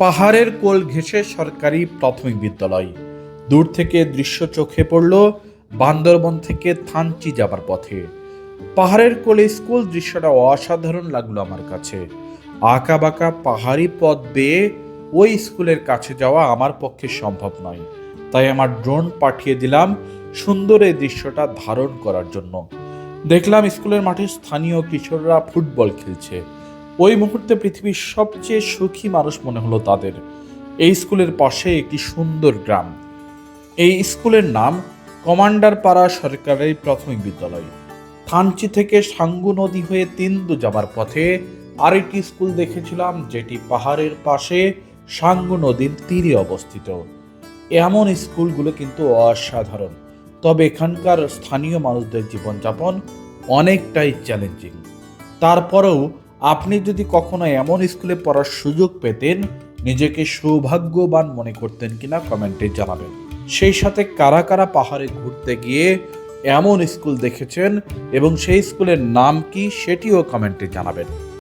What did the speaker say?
পাহাড়ের কোল ঘেঁষে সরকারি প্রাথমিক বিদ্যালয়। দূর থেকে দৃশ্য চোখে পড়ল বান্দরবন থেকে থানচি যাবার পথে। পাহাড়ের কোলে স্কুল দৃশ্যটা অসাধারণ লাগল আমার কাছে। আঁকা বাঁকা পাহাড়ি পথ বেয়ে ওই স্কুলের কাছে যাওয়া আমার পক্ষে সম্ভব নয়। তাই আমার ড্রোন পাঠিয়ে দিলাম সুন্দর এই দৃশ্যটা ধারণ করার জন্য। দেখলাম স্কুলের মাঠে স্থানীয় কিশোররা ফুটবল খেলছে। ওই মুহূর্তে পৃথিবীর সবচেয়ে সুখী মানুষ মনে হলো তাদের। এই স্কুলের পাশে একটি সুন্দর গ্রাম। এই স্কুলের নাম কমান্ডার পাড়া সরকারি প্রাথমিক বিদ্যালয়। থানচি থেকে সাঙ্গু নদী হয়ে তিন্দু যাবার পথে আরেকটি স্কুল দেখেছিলাম, যেটি পাহাড়ের পাশে সাঙ্গু নদীর তীরে অবস্থিত। এমন স্কুলগুলো কিন্তু অসাধারণ। তবে এখানকার স্থানীয় মানুষদের জীবনযাপন অনেকটাই চ্যালেঞ্জিং তারপরেও আপনি যদি কখনো এমন স্কুলে পড়ার সুযোগ পেতেন, নিজেকে সৌভাগ্যবান মনে করতেন কিনা কমেন্টে জানাবেন। সেই সাথে কারা কারা পাহাড়ে ঘুরতে গিয়ে এমন স্কুল দেখেছেন এবং সেই স্কুলের নাম কি সেটিও কমেন্টে জানাবেন।